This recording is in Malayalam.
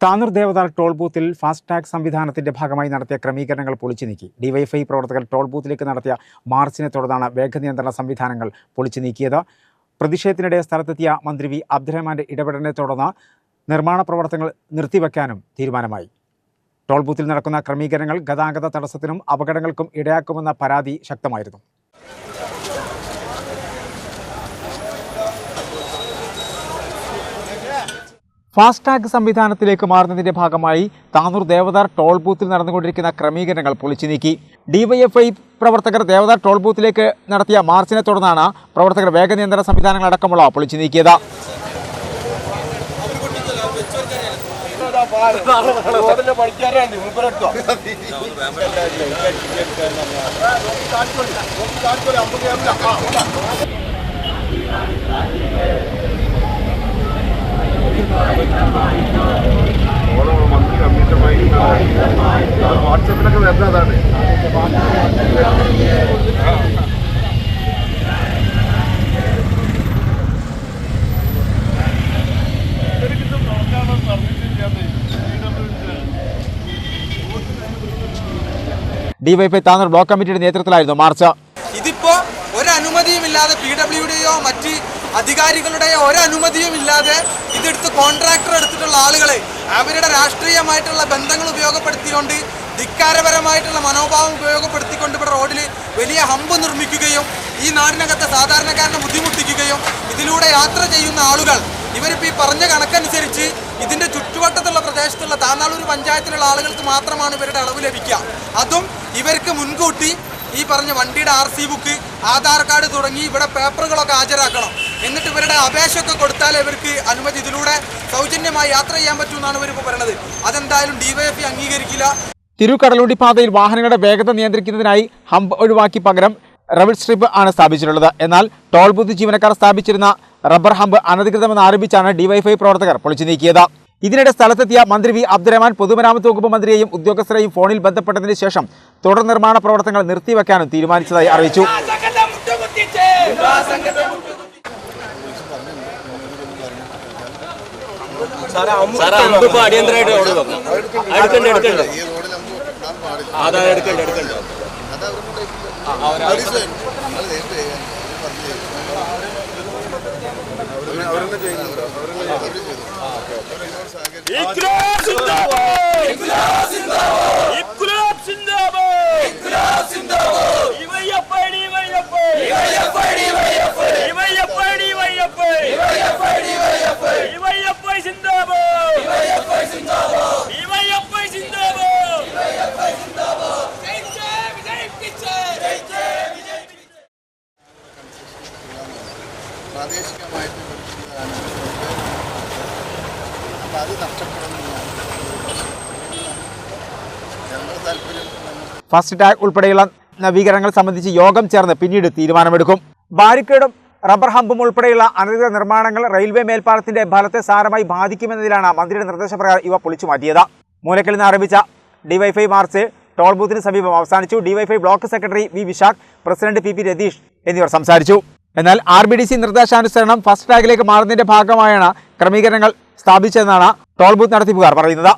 താനൂർ ദേവതാൽ ടോൾ ബൂത്തിൽ ഫാസ്ടാഗ് സംവിധാനത്തിന്റെ ഭാഗമായി നടത്തിയ ക്രമീകരണങ്ങൾ പൊളിച്ചു നീക്കി ഡിവൈഫൈ പ്രവർത്തകർ ടോൾ ബൂത്തിലേക്ക് നടത്തിയ മാർച്ചിനെ തുടർന്നാണ് വേഗനിയന്ത്രണ സംവിധാനങ്ങൾ പൊളിച്ചു നീക്കിയത് പ്രതിഷേധത്തിനിടെ സ്ഥലത്തെത്തിയ മന്ത്രി വി. അബ്ദുറഹ്മാന്റെ ഇടപെടലിനെ തുടർന്ന് നിർമ്മാണ പ്രവർത്തനങ്ങൾ നിർത്തിവെക്കാനും തീരുമാനമായി. ടോൾ ബൂത്തിൽ നടക്കുന്ന ക്രമീകരണങ്ങൾ ഗതാഗത തടസ്സത്തിനും അപകടങ്ങൾക്കും ഇടയാക്കുമെന്ന പരാതി ശക്തമായിരുന്നു. ഫാസ്ടാഗ് സംവിധാനത്തിലേക്ക് മാറുന്നതിന്റെ ഭാഗമായി താനൂർ ദേവദാർ ടോൾ ബൂത്തിൽ നടന്നുകൊണ്ടിരിക്കുന്ന ക്രമീകരണങ്ങൾ പൊളിച്ചു നീക്കി. ഡിവൈഎഫ്ഐ പ്രവർത്തകർ ദേവദാർ ടോൾ ബൂത്തിലേക്ക് നടത്തിയ മാർച്ചിനെ തുടർന്നാണ് പ്രവർത്തകർ വേഗനിയന്ത്രണ സംവിധാനങ്ങൾ അടക്കമുള്ള പൊളിച്ചു നീക്കിയത്. വാട്സപ്പിലൊക്കെ വരുന്നതാണ്. ഡിവൈഫൈ താനൂർ ബ്ലോക്ക് കമ്മിറ്റിയുടെ നേതൃത്വത്തിലായിരുന്നു മാർച്ച്. ഇതിപ്പോ ഒരനുമതിയും ഇല്ലാതെ പി ഡബ്ല്യുഡിയോ മറ്റ് അധികാരികളുടെയോ ഒരനുമതിയും ഇല്ലാതെ ഇതെടുത്ത് കോൺട്രാക്ടർ എടുത്തിട്ടുള്ള ആളുകളെ അവരുടെ രാഷ്ട്രീയമായിട്ടുള്ള ബന്ധങ്ങൾ ധിക്കാരപരമായിട്ടുള്ള മനോഭാവം ഉപയോഗപ്പെടുത്തിക്കൊണ്ട് ഇവിടെ റോഡിൽ വലിയ ഹമ്പ് നിർമ്മിക്കുകയും ഈ നാടിനകത്തെ സാധാരണക്കാരനെ ബുദ്ധിമുട്ടിക്കുകയും ഇതിലൂടെ യാത്ര ചെയ്യുന്ന ആളുകൾ ഇവരിപ്പോൾ ഈ പറഞ്ഞ കണക്കനുസരിച്ച് ഇതിന്റെ ചുറ്റുവട്ടത്തുള്ള പ്രദേശത്തുള്ള താന്നാളൂർ പഞ്ചായത്തിലുള്ള ആളുകൾക്ക് മാത്രമാണ് ഇവരുടെ അളവ് ലഭിക്കുക. അതും ഇവർക്ക് മുൻകൂട്ടി ഈ പറഞ്ഞ വണ്ടിയുടെ R C book Aadhaar card തുടങ്ങി ഇവിടെ പേപ്പറുകളൊക്കെ ഹാജരാക്കണം. എന്നിട്ട് ഇവരുടെ അപേക്ഷയൊക്കെ കൊടുത്താൽ ഇവർക്ക് അനുമതി ഇതിലൂടെ സൗജന്യമായി യാത്ര ചെയ്യാൻ പറ്റുമെന്നാണ് ഇവരിപ്പോൾ പറയുന്നത് അതെന്തായാലും ഡിവൈഎഫ്ഐ അംഗീകരിക്കില്ല. തിരുക്കടലുണ്ടി പാതയിൽ വാഹനങ്ങളുടെ വേഗത നിയന്ത്രിക്കുന്നതിനായി ഹമ്പ് ഒഴിവാക്കി പകരം റബിൾ സ്ട്രിപ്പ് ആണ് സ്ഥാപിച്ചിട്ടുള്ളത്. എന്നാൽ ടോൾ ബുദ്ധി ജീവനക്കാർ സ്ഥാപിച്ചിരുന്ന റബ്ബർ ഹമ്പ് അനധികൃതമെന്ന് ആരോപിച്ചാണ് ഡിവൈഫൈ പ്രവർത്തകർ പൊളിച്ചു നീക്കിയത്. ഇതിനിടെ സ്ഥലത്തെത്തിയ മന്ത്രി വി. അബ്ദുറഹ്മാൻ പൊതുമരാമത്ത് വകുപ്പ് മന്ത്രിയെയും ഉദ്യോഗസ്ഥരെയും ഫോണിൽ ബന്ധപ്പെട്ടതിന് ശേഷം തുടർ നിർമ്മാണ പ്രവർത്തനങ്ങൾ നിർത്തിവെക്കാനും തീരുമാനിച്ചതായി അറിയിച്ചു. അടിയന്തരമായിട്ട് എടുക്കണ്ട അതാ എടുക്കണ്ട എടുക്കണ്ട. അത് അവരുടെ പോലീസ് ഫാസ്റ്റ് ടാഗ് ഉൾപ്പെടെയുള്ള നവീകരണങ്ങൾ സംബന്ധിച്ച് യോഗം ചേർന്ന് പിന്നീട് തീരുമാനമെടുക്കും. ബാരിക്കേഡും റബ്ബർ ഹമ്പും ഉൾപ്പെടെയുള്ള അനധികൃത നിർമ്മാണങ്ങൾ റെയിൽവേ മേൽപ്പാലത്തിന്റെ ഫലത്തെ സാരമായി ബാധിക്കുമെന്നതിലാണ് മന്ത്രിയുടെ നിർദ്ദേശപ്രകാരം ഇവ പൊളിച്ചു മാറ്റിയത്. മൂലക്കൽ നിന്ന് ആരംഭിച്ച ഡിവൈഫൈ മാർച്ച് ടോൾ ബൂത്തിന് സമീപം അവസാനിച്ചു. DYFI block secretary V Vishakh president P P Ratheesh എന്നിവർ സംസാരിച്ചു. എന്നാൽ ആർ ബി ഡി സി നിർദ്ദേശാനുസരണം ഫസ്റ്റ് ടാഗിലേക്ക് മാറുന്നതിന്റെ ഭാഗമായാണ് ക്രമീകരണങ്ങൾ സ്ഥാപിച്ചതെന്നാണ് ടോൾ ബൂത്ത് നടത്തിപ്പുകാർ പറയുന്നത്.